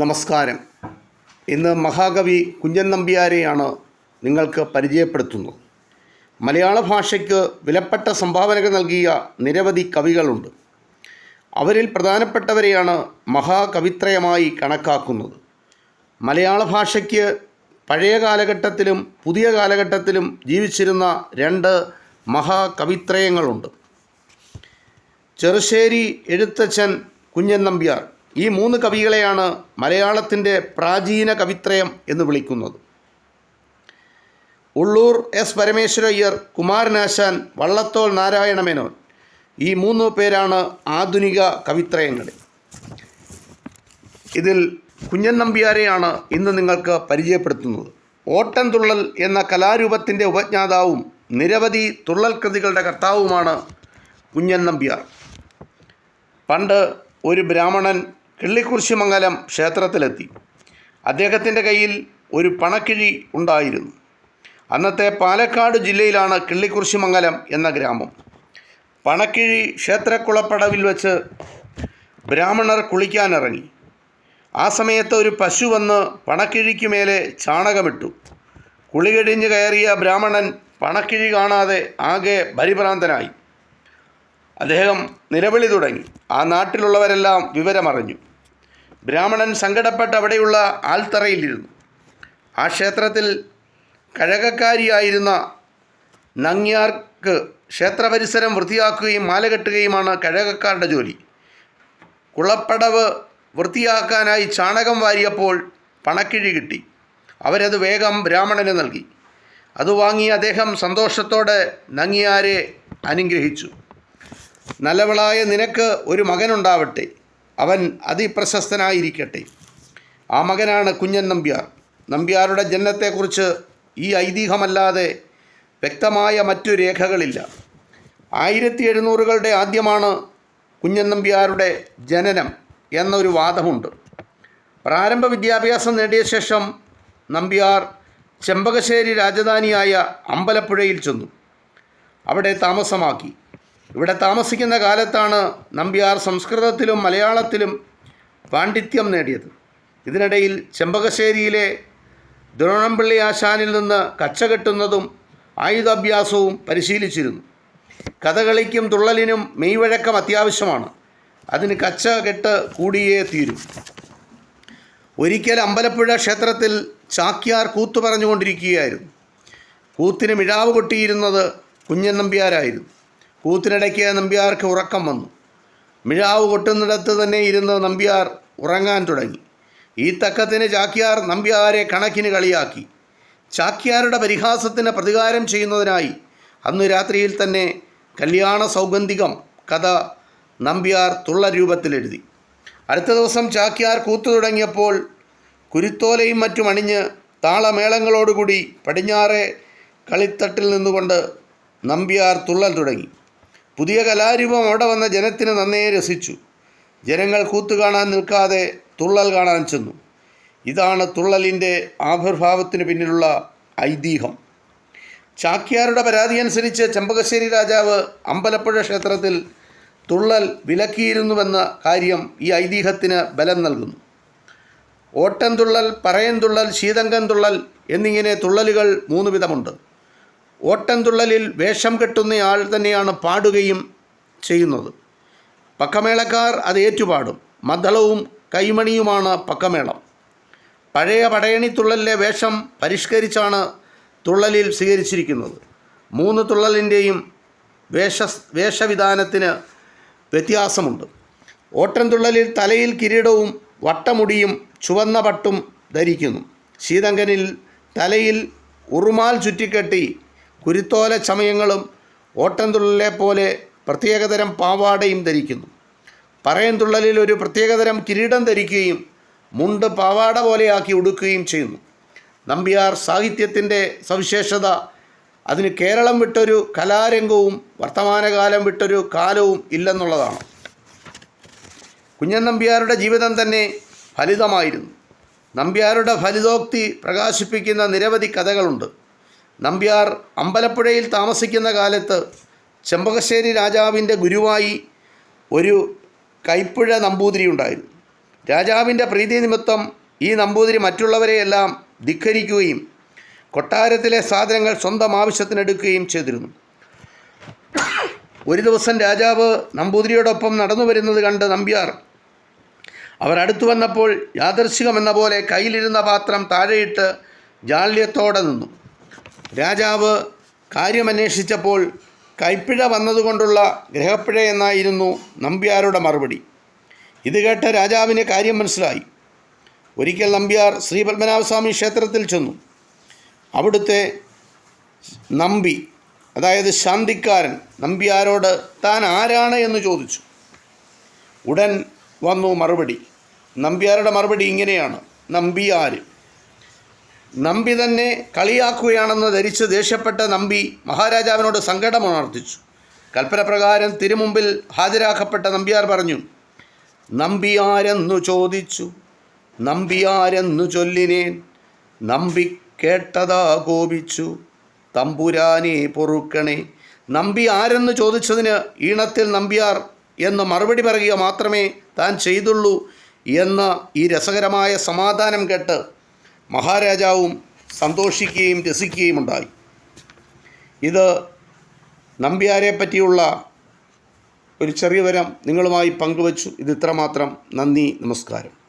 നമസ്കാരം. ഇന്ന് മഹാകവി കുഞ്ഞൻ നമ്പ്യാരെയാണ് നിങ്ങൾക്ക് പരിചയപ്പെടുത്തുന്നത്. മലയാള ഭാഷയ്ക്ക് വിലപ്പെട്ട സംഭാവനകൾ നൽകിയ നിരവധി കവികളുണ്ട്. അവരിൽ പ്രധാനപ്പെട്ടവരെയാണ് മഹാകവിത്രയമായി കണക്കാക്കുന്നത്. മലയാള ഭാഷയ്ക്ക് പഴയ കാലഘട്ടത്തിലും പുതിയ കാലഘട്ടത്തിലും ജീവിച്ചിരുന്ന രണ്ട് മഹാകവിത്രയങ്ങളുണ്ട്. ചെറുശ്ശേരി എഴുത്തച്ഛൻ കുഞ്ഞൻ നമ്പ്യാർ. ഈ മൂന്ന് കവികളെയാണ് മലയാളത്തിന്റെ പ്രാചീന കവിത്രയം എന്ന് വിളിക്കുന്നത്. ഉള്ളൂർ എസ് പരമേശ്വരയ്യർ കുമാരനാശാൻ വള്ളത്തോൾ നാരായണ മേനോൻ ഈ മൂന്ന് പേരാണ് ആധുനിക കവിത്രയങ്ങൾ ഇതിൽ കുഞ്ഞൻ നമ്പ്യാരെയാണ് ഇന്ന് നിങ്ങൾക്ക് പരിചയപ്പെടുത്തുന്നത്. ഓട്ടൻതുള്ളൽ എന്ന കലാരൂപത്തിന്റെ ഉപജ്ഞാതാവും നിരവധി തുള്ളൽ കൃതികളുടെ കർത്താവുമാണ് കുഞ്ഞൻ നമ്പ്യാർ. പണ്ട് ഒരു ബ്രാഹ്മണൻ കിള്ളിക്കുറിശിമംഗലം ക്ഷേത്രത്തിലെത്തി. അദ്ദേഹത്തിന്റെ കയ്യിൽ ഒരു പണക്കിഴി ഉണ്ടായിരുന്നു. അന്നത്തെ പാലക്കാട് ജില്ലയിലാണ് കിള്ളിക്കുറിശിമംഗലം എന്ന ഗ്രാമം. പണക്കിഴി ക്ഷേത്രക്കുളപ്പടവിൽ വെച്ച് ബ്രാഹ്മണർ കുളിക്കാനിറങ്ങി. ആ സമയത്ത് ഒരു പശു വന്ന് പണക്കിഴിക്ക് മേലെ ചാണകമിട്ടു. കുളി കഴിഞ്ഞ് കയറിയ ബ്രാഹ്മണൻ പണക്കിഴി കാണാതെ ആകെ പരിഭ്രാന്തനായി. അദ്ദേഹം നിലവിളി തുടങ്ങി. ആ നാട്ടിലുള്ളവരെല്ലാം വിവരമറിഞ്ഞു. ബ്രാഹ്മണൻ സങ്കടപ്പെട്ട് അവിടെയുള്ള ആൽത്തറയിലിരുന്നു. ആ ക്ഷേത്രത്തിൽ കഴകക്കാരിയായിരുന്ന നങ്ങ്യാർക്ക് ക്ഷേത്രപരിസരം വൃത്തിയാക്കുകയും മാല കെട്ടുകയുമാണ് കഴകക്കാരുടെ ജോലി. കുളപ്പടവ് വൃത്തിയാക്കാനായി ചാണകം വാരിയപ്പോൾ പണക്കിഴി കിട്ടി. അവരത് വേഗം ബ്രാഹ്മണന് നൽകി. അത് വാങ്ങി അദ്ദേഹം സന്തോഷത്തോടെ നങ്ങിയാരെ അനുഗ്രഹിച്ചു. നല്ലവളായ നിനക്ക് ഒരു മകനുണ്ടാവട്ടെ. അവൻ അതിപ്രശസ്തനായിരിക്കട്ടെ. ആ മകനാണ് കുഞ്ഞൻ നമ്പ്യാർ. നമ്പ്യാരുടെ ജനനത്തെക്കുറിച്ച് ഈ ഐതിഹ്യമല്ലാതെ വ്യക്തമായ മറ്റു രേഖകളില്ല. ആയിരത്തി എഴുന്നൂറുകളുടെ ആദ്യമാണ് കുഞ്ഞൻ നമ്പ്യാരുടെ ജനനം എന്നൊരു വാദമുണ്ട്. പ്രാരംഭ വിദ്യാഭ്യാസം നേടിയ ശേഷം നമ്പ്യാർ ചെമ്പകശ്ശേരി രാജധാനിയായ അമ്പലപ്പുഴയിൽ ചെന്നു. അവിടെ താമസമാക്കി. ഇവിടെ താമസിക്കുന്ന കാലത്താണ് നമ്പ്യാർ സംസ്കൃതത്തിലും മലയാളത്തിലും പാണ്ഡിത്യം നേടിയത്. ഇതിനിടയിൽ ചെമ്പകശ്ശേരിയിലെ ദ്രോണംപള്ളി ആശാനിൽ നിന്ന് കച്ച കെട്ടുന്നതും ആയുധാഭ്യാസവും പരിശീലിച്ചിരുന്നു. കഥകളിക്കും തുള്ളലിനും മെയ്വഴക്കം അത്യാവശ്യമാണ്. അതിന് കച്ച കെട്ട് കൂടിയേ തീരും. ഒരിക്കൽ അമ്പലപ്പുഴ ക്ഷേത്രത്തിൽ ചാക്യാർ കൂത്തു പറഞ്ഞുകൊണ്ടിരിക്കുകയായിരുന്നു. കൂത്തിന് മിഴാവ് കൊട്ടിയിരുന്നത് കുഞ്ഞൻ നമ്പ്യാരായിരുന്നു. കൂത്തിനിടയ്ക്ക് നമ്പ്യാർക്ക് ഉറക്കം വന്നു. മിഴാവ് കൊട്ടുന്നിടത്ത് തന്നെ ഇരുന്ന് നമ്പ്യാർ ഉറങ്ങാൻ തുടങ്ങി. ഈ തക്കത്തിന് ചാക്യാർ നമ്പ്യാരെ കണക്കിന് കളിയാക്കി. ചാക്യാരുടെ പരിഹാസത്തിന് പ്രതികാരം ചെയ്യുന്നതിനായി അന്ന് രാത്രിയിൽ തന്നെ കല്യാണ സൗഗന്ധികം കഥ നമ്പ്യാർ തുള്ള രൂപത്തിലെഴുതി അടുത്ത ദിവസം ചാക്യാർ കൂത്തു തുടങ്ങിയപ്പോൾ കുരുത്തോലയും മറ്റും അണിഞ്ഞ് താളമേളങ്ങളോടുകൂടി പടിഞ്ഞാറെ കളിത്തട്ടിൽ നിന്നുകൊണ്ട് നമ്പ്യാർ തുള്ളൽ തുടങ്ങി. പുതിയ കലാരൂപം അവിടെ വന്ന ജനത്തിന് നന്നേ രസിച്ചു. ജനങ്ങൾ കൂത്തു കാണാൻ നിൽക്കാതെ തുള്ളൽ കാണാൻ ചെന്നു. ഇതാണ് തുള്ളലിന്റെ ആവിർഭാവത്തിന് പിന്നിലുള്ള ഐതിഹ്യം. ചാക്യാരുടെ പരാതി അനുസരിച്ച് ചെമ്പകശ്ശേരി രാജാവ് അമ്പലപ്പുഴ ക്ഷേത്രത്തിൽ തുള്ളൽ വിലക്കിയിരുന്നുവെന്ന കാര്യം ഈ ഐതിഹ്യത്തിന് ബലം നൽകുന്നു. ഓട്ടൻതുള്ളൽ പറയൻതുള്ളൽ ശീതങ്കൻ തുള്ളൽ എന്നിങ്ങനെ തുള്ളലുകൾ മൂന്ന് വിധമുണ്ട് ഓട്ടൻതുള്ളലിൽ വേഷം കെട്ടുന്നയാൾ തന്നെയാണ് പാടുകയും ചെയ്യുന്നത്. പക്കമേളക്കാർ അത് ഏറ്റുപാടും. മദ്ദളവും കൈമണിയുമാണ് പക്കമേളം. പഴയ പടയണിത്തുള്ളലിലെ വേഷം പരിഷ്കരിച്ചാണ് തുള്ളലിൽ സ്വീകരിച്ചിരിക്കുന്നത്. മൂന്ന് തുള്ളലിന്റെയും വേഷ വേഷവിധാനത്തിന് വ്യത്യാസമുണ്ട്. ഓട്ടൻതുള്ളലിൽ തലയിൽ കിരീടവും വട്ടമുടിയും ചുവന്ന പട്ടും ധരിക്കുന്നു. ശീതങ്കനിൽ തലയിൽ ഉറുമാൽ ചുറ്റിക്കെട്ടി കുരുത്തോല ചമയങ്ങളും ഓട്ടംതുള്ളലെ പോലെ പ്രത്യേകതരം പാവാടയും ധരിക്കുന്നു. പറയൻതുള്ളലിൽ ഒരു പ്രത്യേകതരം കിരീടം ധരിക്കുകയും മുണ്ട് പാവാട പോലെയാക്കി ഉടുക്കുകയും ചെയ്യുന്നു. നമ്പ്യാർ സാഹിത്യത്തിന്റെ സവിശേഷത അതിന് കേരളം വിട്ടൊരു കലാരംഗവും വർത്തമാനകാലം വിട്ടൊരു കാലവും ഇല്ലെന്നുള്ളതാണ്. കുഞ്ഞൻ നമ്പ്യാരുടെ ജീവിതം തന്നെ ഫലിതമായിരുന്നു. നമ്പ്യാരുടെ ഫലിതോക്തി പ്രകാശിപ്പിക്കുന്ന നിരവധി കഥകളുണ്ട്. നമ്പ്യാർ അമ്പലപ്പുഴയിൽ താമസിക്കുന്ന കാലത്ത് ചെമ്പകശ്ശേരി രാജാവിന്റെ ഗുരുവായി ഒരു കൈപ്പുഴ നമ്പൂതിരി ഉണ്ടായിരുന്നു. രാജാവിന്റെ പ്രീതി നിമിത്തം ഈ നമ്പൂതിരി മറ്റുള്ളവരെയെല്ലാം ധിക്കരിക്കുകയും കൊട്ടാരത്തിലെ സാധനങ്ങൾ സ്വന്തം ആവശ്യത്തിനെടുക്കുകയും ചെയ്തിരുന്നു. ഒരു ദിവസം രാജാവ് നമ്പൂതിരിയോടൊപ്പം നടന്നു വരുന്നത് കണ്ട് നമ്പ്യാർ അവർ അടുത്തു വന്നപ്പോൾ യാദർശികമെന്ന പോലെ കയ്യിലിരുന്ന പാത്രം താഴെയിട്ട് ജാള്യത്തോടെ നിന്നു. രാജാവ് കാര്യമന്വേഷിച്ചപ്പോൾ കൈപ്പിഴ വന്നതുകൊണ്ടുള്ള ഗ്രഹപ്പിഴ എന്നായിരുന്നു നമ്പ്യാരുടെ മറുപടി. ഇത് കേട്ട രാജാവിന് കാര്യം മനസ്സിലായി. ഒരിക്കൽ നമ്പ്യാർ ശ്രീ പത്മനാഭസ്വാമി ക്ഷേത്രത്തിൽ ചെന്നു. അവിടുത്തെ നമ്പി അതായത് ശാന്തിക്കാരൻ നമ്പ്യാരോട് താൻ ആരാണ് എന്ന് ചോദിച്ചു. ഉടൻ വന്നു മറുപടി. നമ്പ്യാരുടെ മറുപടി ഇങ്ങനെയാണ്. നമ്പിയാർ നമ്പി തന്നെ കളിയാക്കുകയാണെന്ന് ധരിച്ച് ദേഷ്യപ്പെട്ട നമ്പി മഹാരാജാവിനോട് സങ്കടമുണർത്തിച്ചു കൽപ്പനപ്രകാരം തിരുമുമ്പിൽ ഹാജരാക്കപ്പെട്ട നമ്പിയാർ പറഞ്ഞു നമ്പിയാരെന്നു ചോദിച്ചു നമ്പിയാരെന്നു ചൊല്ലിനേൻ നമ്പി കേട്ടതാ കോപിച്ചു തമ്പുരാനെ പൊറുക്കണേ. നമ്പി ആരെന്ന് ചോദിച്ചതിന് ഈണത്തിൽ നമ്പിയാർ എന്ന് മറുപടി പറയുക മാത്രമേ താൻ ചെയ്തുള്ളൂ എന്ന ഈ രസകരമായ സമാധാനം കേട്ട് മഹാരാജാവും സന്തോഷിക്കുകയും രസിക്കുകയും ഉണ്ടായി. ഇത് നമ്പ്യാരെ പറ്റിയുള്ള ഒരു ചെറിയ വരം നിങ്ങളുമായി പങ്കുവച്ചു. ഇത് ഇത്രമാത്രം നന്ദി നമസ്കാരം.